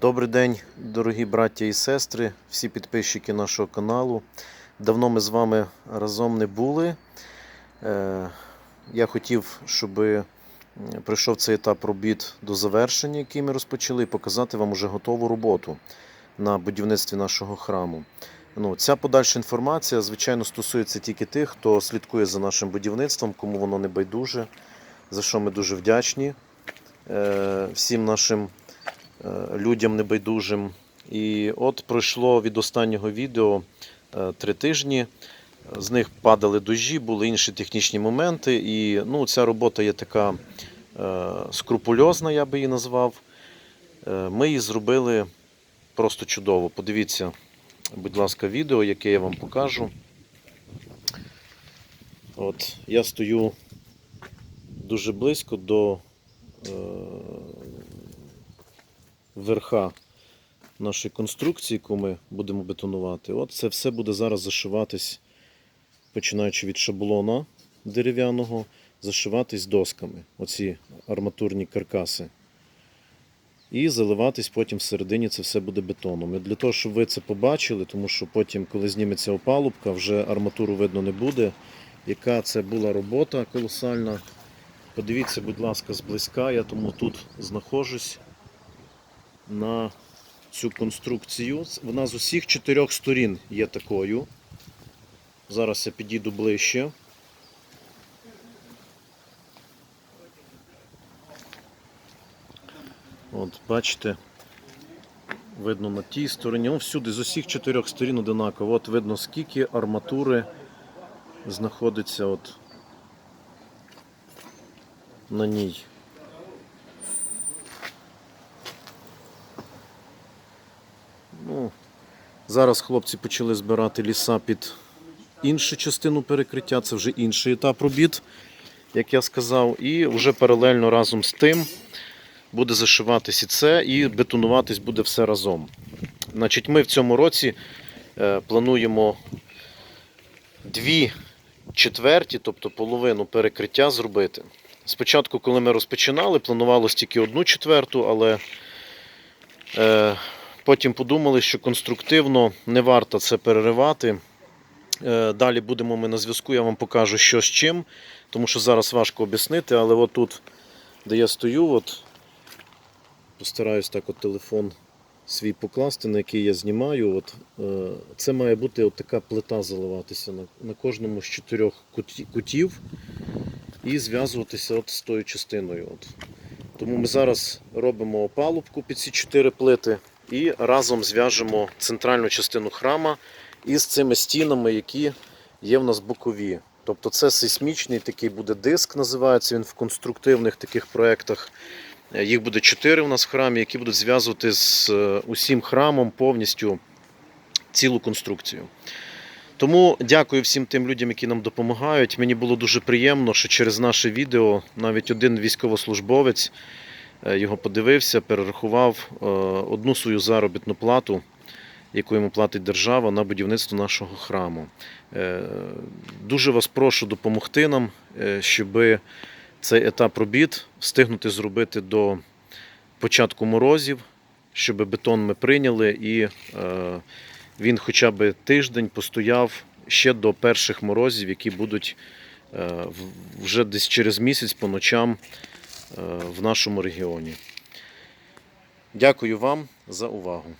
Добрий день, дорогі браття і сестри, всі підписчики нашого каналу. Давно ми з вами разом не були. Е, Я хотів, щоб прийшов цей етап робіт до завершення, який ми розпочали, і показати вам уже готову роботу на будівництві нашого храму. Ну, ця подальша інформація, звичайно, стосується тільки тих, хто слідкує за нашим будівництвом, кому воно не байдуже, за що ми дуже вдячні е, всім нашим людям небайдужим. І от пройшло від останнього відео е, три тижні. З них падали дощі, були інші технічні моменти. І ну, ця робота є така е, скрупульозна, я би її назвав. Е, Ми її зробили просто чудово. Подивіться, будь ласка, відео, яке я вам покажу. От, я стою дуже близько до е, верха нашої конструкції, яку ми будемо бетонувати. От це все буде зараз зашиватись, починаючи від шаблона дерев'яного, зашиватись досками, оці арматурні каркаси. І заливатись потім всередині це все буде бетоном. І для того, щоб ви це побачили, тому що потім, коли зніметься опалубка, вже арматуру видно не буде. Яка це була робота колосальна. Подивіться, будь ласка, зблизька. Я тому тут знаходжусь на цю конструкцію. Вона з усіх чотирьох сторін є такою. Зараз я підійду ближче. От, бачите, видно на тій стороні. Ну, всюди з усіх чотирьох сторін одинаково. От видно, скільки арматури знаходиться от на ній. Зараз хлопці почали збирати ліса під іншу частину перекриття, це вже інший етап робіт, як я сказав, і вже паралельно разом з тим буде зашиватись і це, і бетонуватись буде все разом. Значить, ми в цьому році е, плануємо дві четверті, тобто половину перекриття зробити. Спочатку, коли ми розпочинали, планувалось тільки одну четверту, але е, потім подумали, що конструктивно не варто це переривати. Е, далі будемо ми на зв'язку, я вам покажу, що з чим, тому що зараз важко об'яснити, але от тут, де я стою, от, постараюсь так от телефон свій покласти, на який я знімаю. От, е, це має бути от така плита заливатися на, на кожному з чотирьох кутів і зв'язуватися от з тою частиною. От. Тому ми зараз робимо опалубку під ці чотири плити і разом зв'яжемо центральну частину храма із цими стінами, які є в нас бокові. Тобто це сейсмічний такий буде диск, називається він в конструктивних таких проєктах. Їх буде чотири у нас в храмі, які будуть зв'язувати з е, усім храмом повністю цілу конструкцію. Тому дякую всім тим людям, які нам допомагають. Мені було дуже приємно, що через наше відео навіть один військовослужбовець його подивився, перерахував е, одну свою заробітну плату, яку йому платить держава на будівництво нашого храму. Е, Дуже вас прошу допомогти нам, е, щоб цей етап робіт встигнути зробити до початку морозів, щоб бетон ми прийняли і е, він хоча б тиждень постояв ще до перших морозів, які будуть е, вже десь через місяць по ночам е, в нашому регіоні. Дякую вам за увагу.